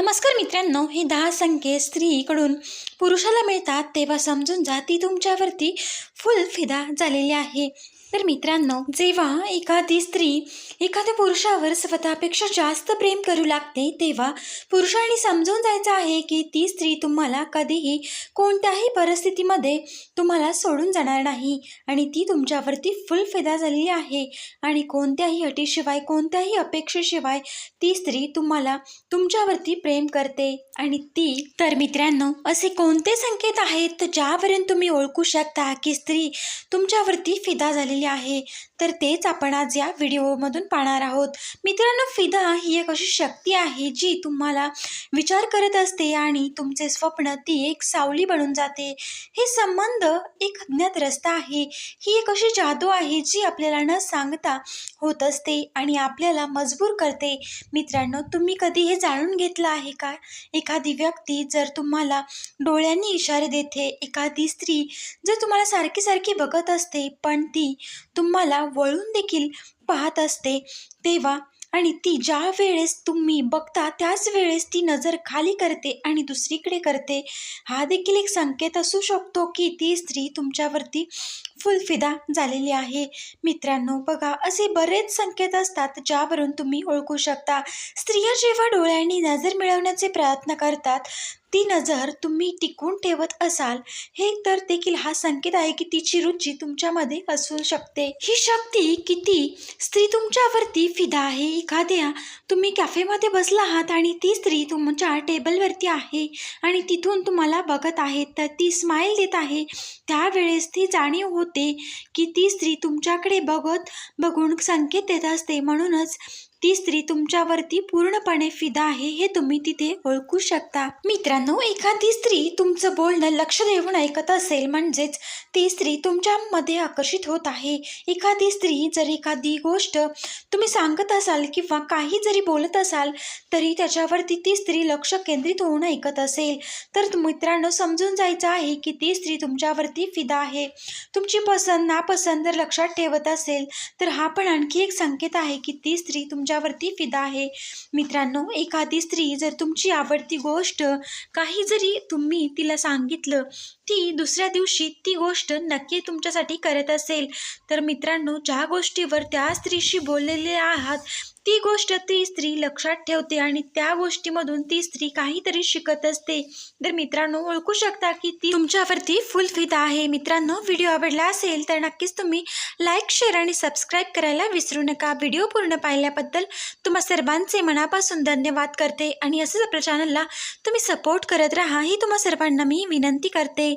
नमस्कार मित्रांनो हे दहा संकेत स्त्रीकडून पुरुषाला मिळतात तेव्हा समजून जा ती तुमच्यावरती फुल फिदा झालेली आहे. तर मित्रांनो जेव्हा एखादी स्त्री एखाद्या पुरुषावर स्वतःपेक्षा जास्त प्रेम करू लागते तेव्हा पुरुषांनी समजून जायचं आहे की ती स्त्री तुम्हाला कधीही कोणत्याही परिस्थितीमध्ये तुम्हाला सोडून जाणार नाही आणि ती तुमच्यावरती फुल फिदा झालेली आहे आणि कोणत्याही अटीशिवाय कोणत्याही अपेक्षेशिवाय ती स्त्री तुम्हाला तुमच्यावरती प्रेम करते. आणि ती तर मित्रांनो असे कोणते संकेत आहेत ज्यावरून तुम्ही ओळखू शकता की स्त्री तुमच्यावरती फिदा झालेली आहे. तर तेच आपण आज या व्हिडिओमधून पाहणार आहोत. मित्रांनो फिदा ही एक अशी शक्ती आहे जी तुम्हाला विचार करत असते आणि तुमचे स्वप्न ती एक सावली बनून जाते. हे संबंध एक अज्ञात रस्ता आहे. ही एक अशी जादू आहे जी आपल्याला न सांगता होत असते आणि आपल्याला मजबूर करते. मित्रांनो तुम्ही कधी हे जाणून घेतलं आहे का? एखादी व्यक्ती जर तुम्हाला डोळ्यांनी इशारे देते एखादी स्त्री जर तुम्हाला सारखी सारखी बघत असते पण ती तुम्हाला वळून देखील पाहत असते. तेव्हा आणि ती ज्या वेळेस तुम्ही बघता त्याच वेळेस ती नजर खाली करते आणि दुसरीकडे करते. हा देखील एक संकेत असू शकतो की ती स्त्री तुमच्यावरती फुलफिदा झालेली आहे. मित्रांनो बघा असे बरेच संकेत असतात ज्यावरून तुम्ही ओळखू शकता. स्त्रिया जेव्हा डोळ्यांनी नजर मिळवण्याचे प्रयत्न करतात ती नजर तुम्ही टिकून ठेवत असाल हे तर देखील हा संकेत आहे की तिची रुची तुमच्यामध्ये असू शकते. ही शक्ती किती? स्त्री तुमच्यावरती फिदा आहे. एखाद्या तुम्ही कॅफेमध्ये बसला आहात आणि ती स्त्री तुमच्या टेबलवरती आहे आणि तिथून तुम्हाला बघत आहे तर ती स्माईल देत आहे. त्यावेळेस ती जाणीव होते की ती स्त्री तुमच्याकडे बघत बघून संकेत देत असते. म्हणूनच ती स्त्री तुमच्यावरती पूर्णपणे फिदा आहे हे तुम्ही तिथे ओळखू शकता. मित्रांनो एखादी स्त्री तुमचं बोलणं लक्ष देऊन ऐकत असेल म्हणजेच ती स्त्री तुमच्यामध्ये आकर्षित होत आहे. एखादी स्त्री जर एखादी गोष्ट तुम्ही सांगत असाल किंवा काही जरी बोलत असाल तरी त्याच्यावरती ती स्त्री लक्ष केंद्रित होऊन ऐकत असेल. तर मित्रांनो समजून जायचं आहे की ती स्त्री तुमच्यावरती फिदा आहे. तुमची पसंत नापसंत जर लक्षात ठेवत असेल तर हा पण आणखी एक संकेत आहे की ती स्त्री तुमच्यावरती फिदा आहे. मित्रांनो एखादी स्त्री जर तुमची आवडती गोष्ट काही जरी तुम्ही तिला सांगितलं ती दुसऱ्या दिवशी ती गोष्ट नक्की तुमच्यासाठी करत असेल. तर मित्रांनो ज्या गोष्टीवर त्या स्त्रीशी बोललेले आहात ती गोष्ट ती स्त्री लक्षात ठेवते आणि त्या गोष्टीमधून ती स्त्री काहीतरी शिकत असते. तर मित्रांनो ओळखू शकता की ती तुमच्यावरती फुल फिदा आहे. मित्रांनो व्हिडिओ आवडला असेल तर नक्कीच तुम्ही लाईक शेअर आणि सबस्क्राईब करायला विसरू नका. व्हिडिओ पूर्ण पाहिल्याबद्दल तुम्हा सर्वांचे मनापासून धन्यवाद करते आणि असंच आपल्या चॅनलला तुम्ही सपोर्ट करत राहा ही तुम्हा सर्वांना मी विनंती करते.